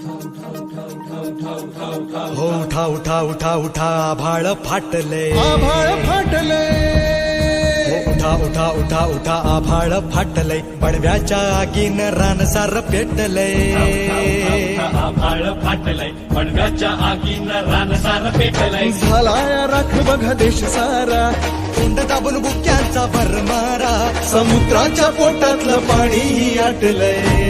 उठा उठा उठा उठा आभाळ फाटले. आभाळ फाटले. उठा उठा उठा उठा आभाळ फाटलंय पडव्याच्या आगीन रानसार पेटलंय आभाळ फाटलंय पडव्याच्या आगीनं रानसार पेटलंय झालाय राख बघ देश सारा. तोंड दाबून बुक्यांचा भरमारा. समुद्राच्या पोटातलं पाणी आटलंय